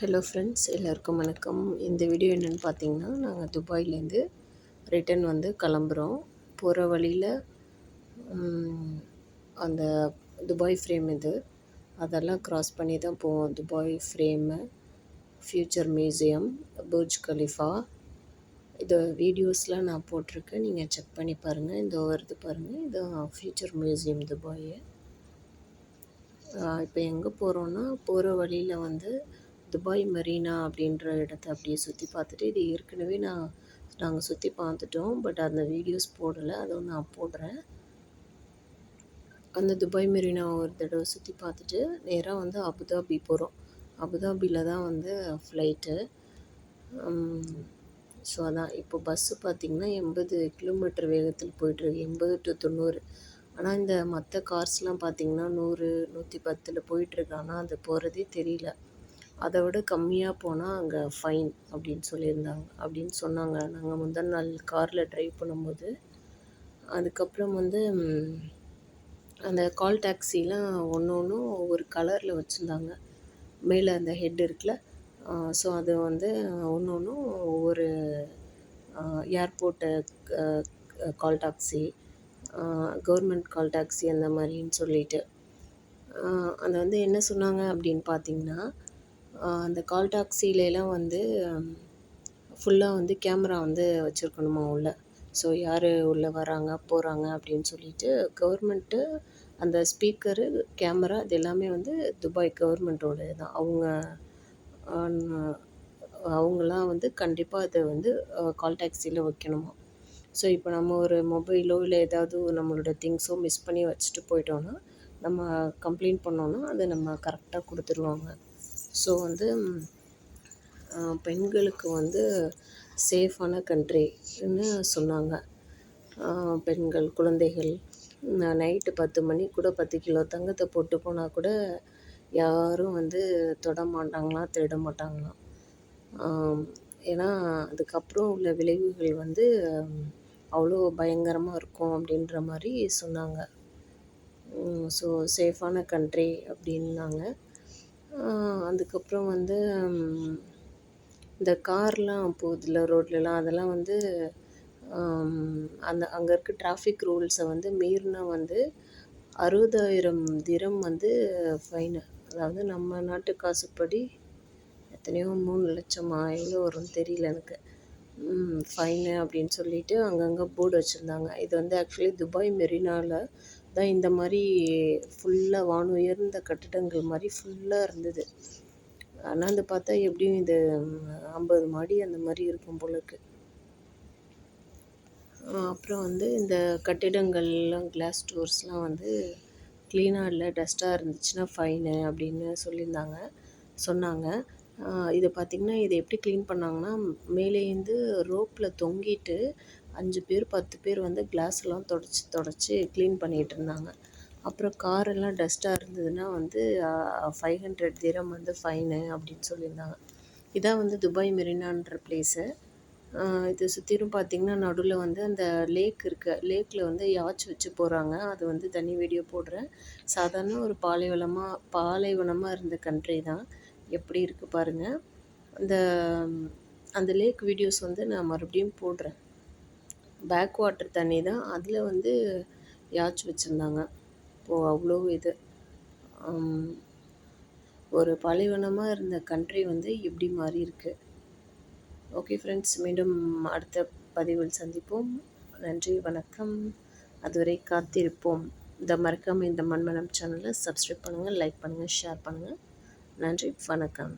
Hello friends எல்லாருக்கும் வணக்கம். இந்த வீடியோ என்னென்னு பார்த்தீங்கன்னா நாங்கள் துபாயிலேருந்து ரிட்டன் வந்து கிளம்புறோம். போகிற வழியில் அந்த துபாய் ஃப்ரேம் இது. அதெல்லாம் க்ராஸ் பண்ணி தான் போவோம். Dubai frame future museum Burj Khalifa இது வீடியோஸ்லாம் நான் போட்டிருக்கேன். நீங்கள் செக் பண்ணி பாருங்கள் இந்த வருது பாருங்கள் இது ஃப்யூச்சர் மியூசியம் துபாயை இப்போ எங்கே போகிறோன்னா போகிற வழியில் வந்து துபாய் மெரினா அப்படின்ற இடத்த அப்படியே சுற்றி பார்த்துட்டு இது ஏற்கனவே நான் நாங்கள் சுற்றி பார்த்துட்டோம் பட் அந்த வீடியோஸ் போடலை. அதுவும் நான் போடுறேன். அந்த துபாய் மெரினா ஒரு தடவை சுற்றி பார்த்துட்டு நேராக வந்து அபுதாபி போகிறோம் அபுதாபியில் தான் வந்து ஃப்ளைட்டு ஸோ அதான். இப்போ பஸ்ஸு பார்த்திங்கன்னா எண்பது கிலோமீட்டர் வேகத்தில் போயிட்டுருக்கு எண்பது டு தொண்ணூறு. ஆனால் இந்த மற்ற கார்ஸ்லாம் பார்த்திங்கன்னா நூறு நூற்றி பத்தில் போயிட்டுருக்கு ஆனால் அது போகிறதே தெரியல. அதை விட கம்மியாக போனால் அங்கே ஃபைன் அப்படின்னு சொல்லியிருந்தாங்க. அப்படின்னு சொன்னாங்க. நாங்கள் முந்தின நாள் காரில் ட்ரைவ் பண்ணும்போது அதுக்கப்புறம் வந்து அந்த கால் டாக்ஸிலாம் ஒன்று ஒன்றும் ஒவ்வொரு கலரில் வச்சுருந்தாங்க. மேலே அந்த ஹெட் இருக்குல்ல ஸோ அது வந்து ஒன்று ஒன்றும் ஒவ்வொரு airport call taxi government call taxi அந்த மாதிரின்னு சொல்லிட்டு அதை வந்து என்ன சொன்னாங்க அப்படின்னு பார்த்தீங்கன்னா அந்த கால் டாக்ஸிலலாம் வந்து ஃபுல்லாக வந்து கேமரா வந்து வச்சுருக்கணுமா உள்ளே? ஸோ யார் உள்ளே வராங்க போகிறாங்க அப்படின்னு சொல்லிட்டு கவர்மெண்ட்டு அந்த ஸ்பீக்கரு கேமரா இது எல்லாமே வந்து துபாய் கவர்மெண்ட்டோட தான் அவங்க அவங்களாம் வந்து கண்டிப்பாக அதை வந்து கால் டாக்ஸியில் வைக்கணுமா? ஸோ இப்போ நம்ம ஒரு மொபைலோ இல்லை ஏதாவது நம்மளோட திங்ஸோ மிஸ் பண்ணி வச்சுட்டு போயிட்டோன்னா நம்ம கம்ப்ளைண்ட் பண்ணோன்னா அதை நம்ம கரெக்டாக கொடுத்துருவாங்க. ஸோ வந்து பெண்களுக்கு வந்து சேஃபான கண்ட்ரின்னு சொன்னாங்க. பெண்கள் குழந்தைகள். நைட்டு பத்து மணி கூட பத்து கிலோ தங்கத்தை போட்டு போனால் கூட யாரும் வந்து தொட மாட்டாங்களாம் திருட மாட்டாங்களாம் ஏன்னா அதுக்கப்புறம் உள்ள விளைவுகள் வந்து அவ்வளோ பயங்கரமாக இருக்கும் அப்படின்ற மாதிரி சொன்னாங்க. ஸோ சேஃபான கண்ட்ரி அப்படின்னாங்க. அதுக்கப்புறம் வந்து இந்த கார்லாம் போகுதுல ரோட்லலாம் அதெல்லாம் வந்து அந்த அங்கே இருக்க டிராஃபிக் ரூல்ஸை வந்து மீறினா வந்து அறுபதாயிரம் திரம் வந்து ஃபைனு அதாவது நம்ம நாட்டு காசுப்படி எத்தனையோ மூணு லட்சமா எவ்வளோ வரும்னு தெரியல எனக்கு. ஃபைனு அப்படின்னு சொல்லிட்டு அங்கங்கே போர்டு வச்சுருந்தாங்க. இது வந்து ஆக்சுவலி துபாய் மெரினாவில் தான் இந்த மாதிரி ஃபுல்லாக வான் உயர்ந்த கட்டிடங்கள் மாதிரி ஃபுல்லாக இருந்தது. ஆனால் அண்ணாந்து பார்த்தா எப்படியும் இது ஐம்பது மாடி அந்த மாதிரி இருக்கும் போல அப்புறம் வந்து இந்த கட்டிடங்கள்லாம் கிளாஸ் டோர்ஸ்லாம் வந்து க்ளீனாக இல்லை டஸ்ட்டாக இருந்துச்சுன்னா ஃபைனு அப்படின்னு சொல்லியிருந்தாங்க சொன்னாங்க. இதை பார்த்திங்கன்னா இதை எப்படி க்ளீன் பண்ணாங்கன்னா மேலேருந்து ரோப்பில் தொங்கிட்டு அஞ்சு பேர் பத்து பேர் வந்து கிளாஸ்லாம் தொடச்சி தொடச்சி க்ளீன் பண்ணிகிட்டு இருந்தாங்க. அப்புறம் காரெல்லாம் டஸ்ட்டாக இருந்ததுன்னா வந்து ஃபைவ் ஹண்ட்ரட் திரம் வந்து ஃபைனு அப்படின்னு சொல்லியிருந்தாங்க. இதான் வந்து துபாய் மெரினான்ற பிளேஸு இது சுற்றிலும் பார்த்திங்கன்னா நடுவில் வந்து அந்த லேக் இருக்குது லேக்கில் வந்து யாச் வச்சு போகிறாங்க அது வந்து தனி வீடியோ போடுறேன். சாதாரண ஒரு பாலைவனமாக பாலைவனமாக இருந்த கண்ட்ரி தான். எப்படி இருக்குது பாருங்கள் அந்த அந்த லேக் வீடியோஸ் வந்து நான் மறுபடியும் போடுறேன். பேக் வாட்டர் தண்ணி தான் அதில் வந்து யாச்சு வச்சுருந்தாங்க. இப்போது அவ்வளோ இது. ஒரு பாலைவனமாக இருந்த கண்ட்ரி வந்து எப்படி மாறி இருக்குது ஓகே ஃப்ரெண்ட்ஸ் மீண்டும் அடுத்த பதிவில் சந்திப்போம். நன்றி வணக்கம். அதுவரை காத்திருப்போம். இந்த மறக்காமல் இந்த மண்மனம் சேனலை சப்ஸ்கிரைப் பண்ணுங்கள் லைக் பண்ணுங்கள் ஷேர் பண்ணுங்கள் நன்றி வணக்கம்.